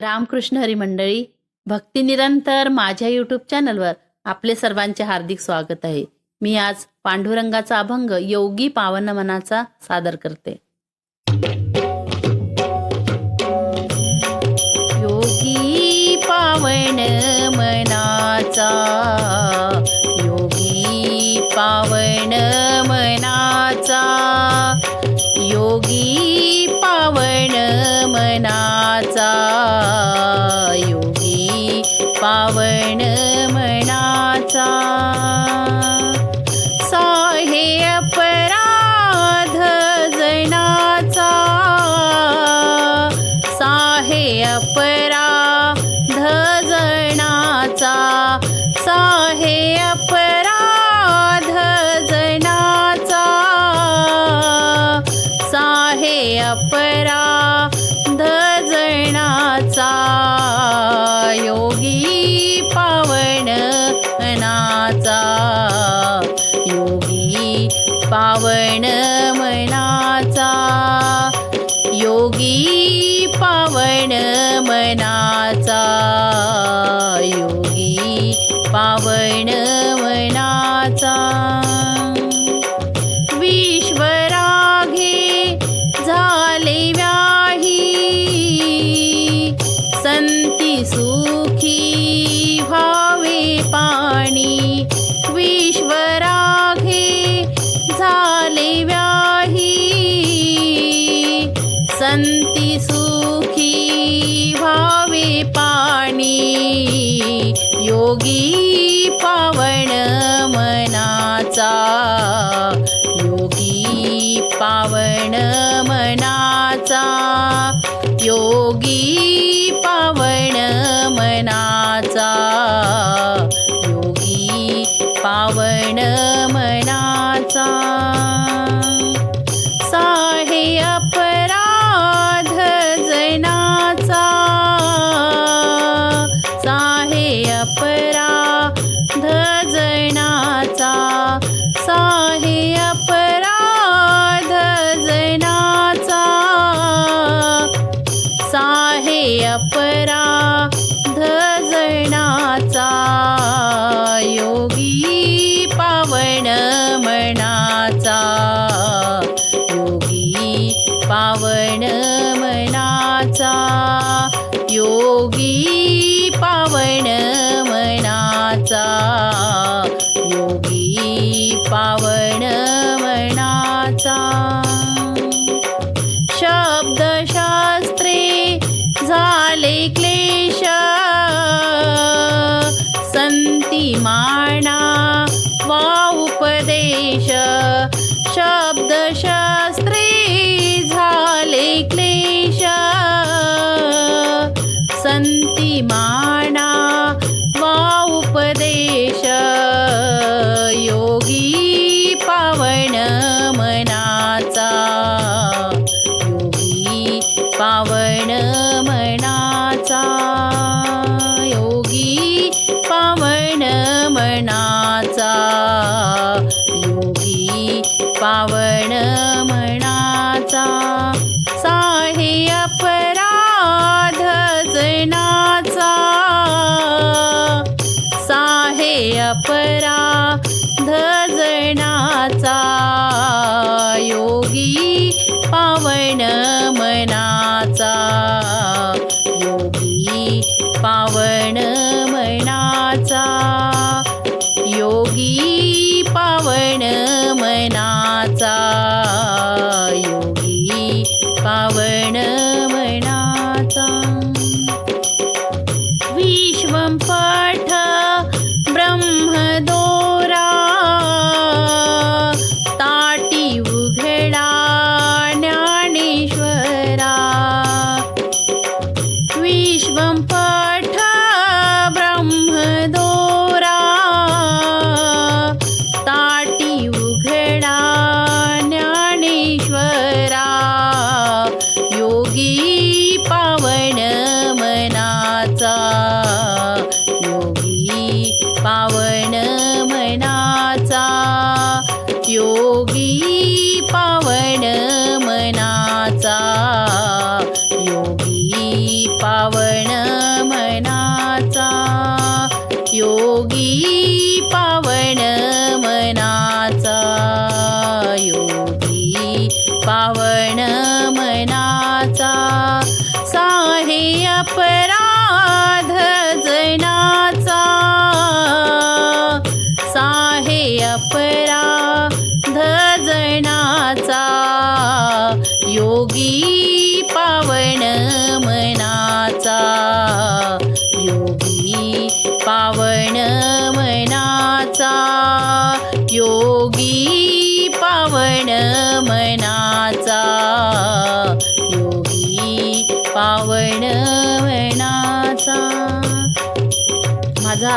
रामकृष्ण हरी मंडळी भक्ती निरंतर माझ्या यूट्यूब चॅनलवर आपले सर्वांचे हार्दिक स्वागत आहे. मी आज पांडुरंगाचा अभंग योगी पावन मनाचा सादर करते. धजनाचा साहे अपराध जनाचा साहे अपराध जनाचा योगी पावन नाचा योगी पावन मनाचा योगी पावन मनाचा योगी पावन मनाचा. विश्वराघे झाले व्याही संती सू संती सुखी भावे पाणी. योगी पावन मनाचा. योगी पावन मनाचा. योगी पावन मनाचा. योगी पावन pa